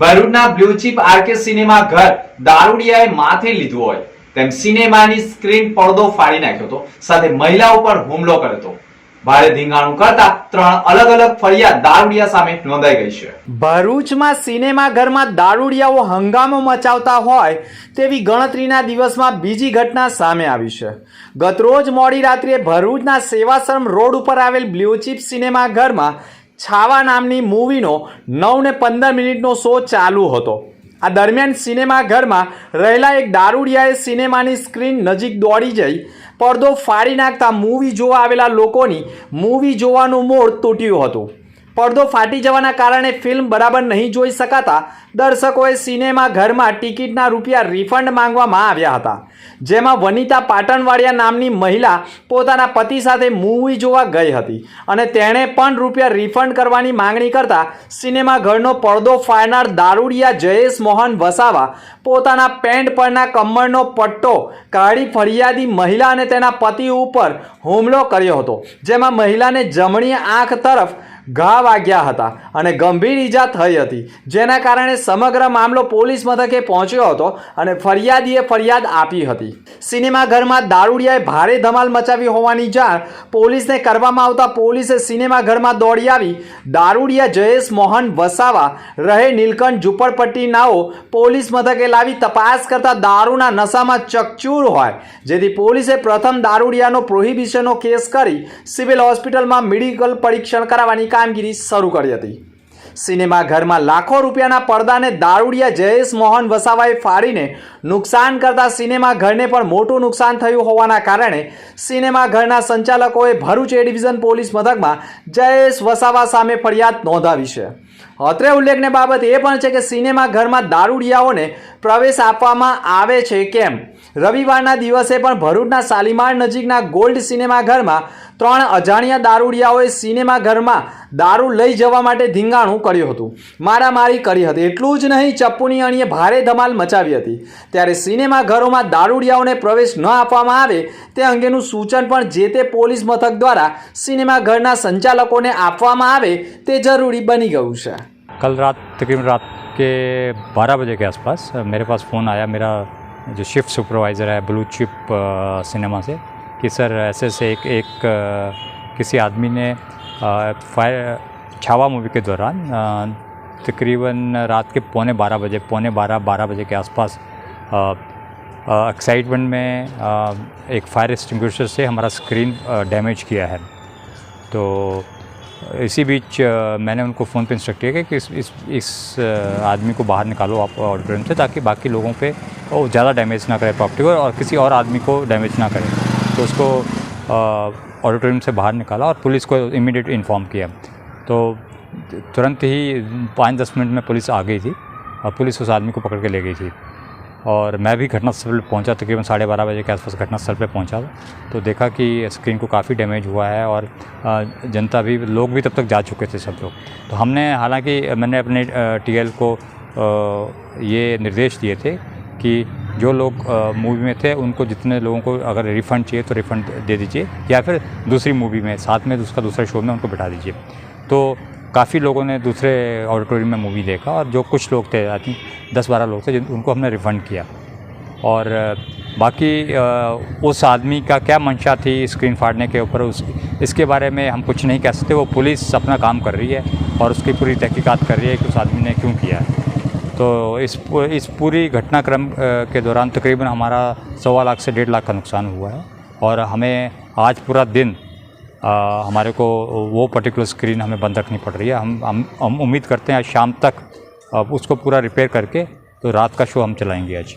ભરૂચના blue chip RK cinema ઘર દારૂડિયાએ માથે લીધું હોય. તેમ સિનેમાની સ્ક્રીન પડદો ફાડી નાખ્યો હતો. સાથે મહિલાઓ પર હુમલો કર્યો હતો. ભારે ધીંગાણું કરતા ત્રણ અલગ અલગ ફરિયાદ દારૂડિયા સામે નોંધાઈ ગઈ છે. ભરૂચમાં સિનેમા ઘરમાં દારૂડિયાઓ હંગામો મચાવતા હોય તેવી ગણતરીના દિવસમાં બીજી ઘટના સામે આવી છે. ગતરોજ મોડી રાત્રે ભરૂચના સેવાશ્રમ રોડ ઉપર આવેલ બ્લુચીપ સિનેમા ઘરમાં છાવા નામની મૂવીનો નવ ને પંદર મિનિટનો શો ચાલુ હતો. આ દરમિયાન સિનેમાઘરમાં રહેલા એક દારૂડિયાએ સિનેમાની સ્ક્રીન નજીક દોડી જઈ પડદો ફાડી નાખતા મૂવી જોવા આવેલા લોકોની મૂવી જોવાનું મોડ તૂટ્યું હતું. પડદો ફાટી જવાના કારણે ફિલ્મ બરાબર નહીં જોઈ શકાતા દર્શકોએ સિનેમા ઘરમાં ટિકિટના રૂપિયા રિફંડ માંગવામાં આવ્યા હતા. જેમાં વનિતા પાટણવાડિયા નામની મહિલા પોતાના પતિ સાથે મૂવી જોવા ગઈ હતી અને તેણે પણ રૂપિયા રિફંડ કરવાની માંગણી કરતા સિનેમા ઘરનો પડદો ફાડનાર દારૂડિયા જયેશ મોહન વસાવા પોતાના પેન્ટ પરના કમરનો પટ્ટો કાઢી ફરિયાદી મહિલા અને તેના પતિ ઉપર હુમલો કર્યો હતો. જેમાં મહિલાને જમણી આંખ તરફ ઘા વાગ્યા હતા અને ગંભીર ઈજા થઈ હતી. જેના કારણે સમગ્ર મામલો પોલીસ મથકે પહોંચ્યો હતો અને ફરિયાદીએ ફરિયાદ આપી હતી. સિનેમાઘરમાં દારૂડિયાએ ભારે ધમાલ મચાવી હોવાની જાણ પોલીસને કરવામાં આવતા પોલીસે સિનેમાઘરમાં દોડી આવી. દારૂડિયા જયેશ મોહન વસાવા, રહે નીલકંઠ ઝુંપડપટ્ટી નાઓ પોલીસ મથકે લાવી તપાસ કરતા દારૂના નશામાં ચકચૂર હોય. જેથી પોલીસે પ્રથમ દારૂડિયાનો પ્રોહિબિશનનો કેસ કરી સિવિલ હોસ્પિટલમાં મેડિકલ પરીક્ષણ કરાવવાની કામગીરી શરૂ કરી હતી. સિનેમાઘરમાં લાખો રૂપિયાના પડદાને દારૂડિયા જયેશ મોહન વસાવાએ ફાડીને નુકસાન કરતા સિનેમાઘરને પણ મોટું નુકસાન થયું હોવાના કારણે સિનેમાઘરના સંચાલકોએ ભરૂચ એ ડિવિઝન પોલીસ મથકમાં જયેશ વસાવા સામે ફરિયાદ નોંધાવી છે. અત્રે ઉલ્લેખની બાબત એ પણ છે કે સિનેમા ઘરમાં દારૂડિયાઓને પ્રવેશ આપવામાં આવે છે. કેમ? રવિવારના દિવસે પણ ભરૂચના શાલીમાર નજીકના ગોલ્ડ સિનેમા ઘરમાં ત્રણ અજાણ્યા દારૂડિયાઓએ સિનેમા ઘરમાં દારૂ લઈ જવા માટે ધીંગાણું કર્યું હતું. મારામારી કરી હતી. એટલું જ નહીં, ચપ્પુની અણીએ ભારે ધમાલ મચાવી હતી. ત્યારે સિનેમા ઘરોમાં દારૂડિયાઓને પ્રવેશ ન આપવામાં આવે તે અંગેનું સૂચન પણ જે તે પોલીસ મથક દ્વારા સિનેમા ઘરના સંચાલકોને આપવામાં આવે તે જરૂરી બની ગયું છે. कल रात तकरीबन रात के 12 बजे के आसपास मेरे पास फ़ोन आया मेरा जो शिफ्ट सुपरवाइज़र है ब्लू चिप सिनेमा से कि सर ऐसे ऐसे एक एक किसी आदमी ने फायर छावा मूवी के दौरान तकरीबन रात के पौने बारह बजे पौने बारह बारह बजे के आसपास एक्साइटमेंट में अ, एक फायर एक्सटिंग्विशर से हमारा स्क्रीन डैमेज किया है। तो इसी बीच मैंने उनको फ़ोन पे इंस्ट्रक्ट किया कि- इस इस इस आदमी को बाहर निकालो, आप ऑडिटोरियम से ताकि बाकी लोगों पे वो ज़्यादा डैमेज ना करे प्रॉपर्टी को और किसी और आदमी को डैमेज ना करे। तो उसको ऑडिटोरियम से बाहर निकाला और पुलिस को इमीडिएट इन्फॉर्म किया। तो तुरंत ही पाँच दस मिनट में पुलिस आ गई थी और पुलिस उस आदमी को पकड़ के ले गई थी। और मैं भी घटनास्थल पर पहुँचा, तकरीबन साढ़े बारह बजे के आसपास घटनास्थल पर पहुँचा। तो देखा कि स्क्रीन को काफ़ी डैमेज हुआ है और जनता भी, लोग भी तब तक जा चुके थे सब लोग। तो हमने, हालाँकि मैंने अपने टीएल को ये निर्देश दिए थे कि जो लोग मूवी में थे, उनको जितने लोगों को अगर रिफ़ंड चाहिए तो रिफ़ंड दे दीजिए या फिर दूसरी मूवी में, साथ में उसका दूसरे शो में उनको बिठा दीजिए। तो काफ़ी लोगों ने दूसरे ऑडिटोरियम में मूवी देखा और जो कुछ लोग थे आई थिंक दस बारह लोग थे जिन, उनको हमने रिफ़ंड किया। और बाकी उस आदमी का क्या मंशा थी स्क्रीन फाड़ने के ऊपर? उस, इसके बारे में हम कुछ नहीं कह सकते। वो पुलिस अपना काम कर रही है और उसकी पूरी तहकीकात कर रही है कि उस आदमी ने क्यों किया है। तो इस इस पूरी घटनाक्रम के दौरान तकरीबन हमारा सवा लाख से डेढ़ लाख का नुकसान हुआ है। और हमें आज पूरा दिन अ, हमारे को वो पर्टिकुलर स्क्रीन हमें बंद रखनी पड़ रही है हम हम हम उम्मीद करते हैं आज शाम तक अ, उसको पूरा रिपेयर करके तो रात का शो हम चलाएंगे आज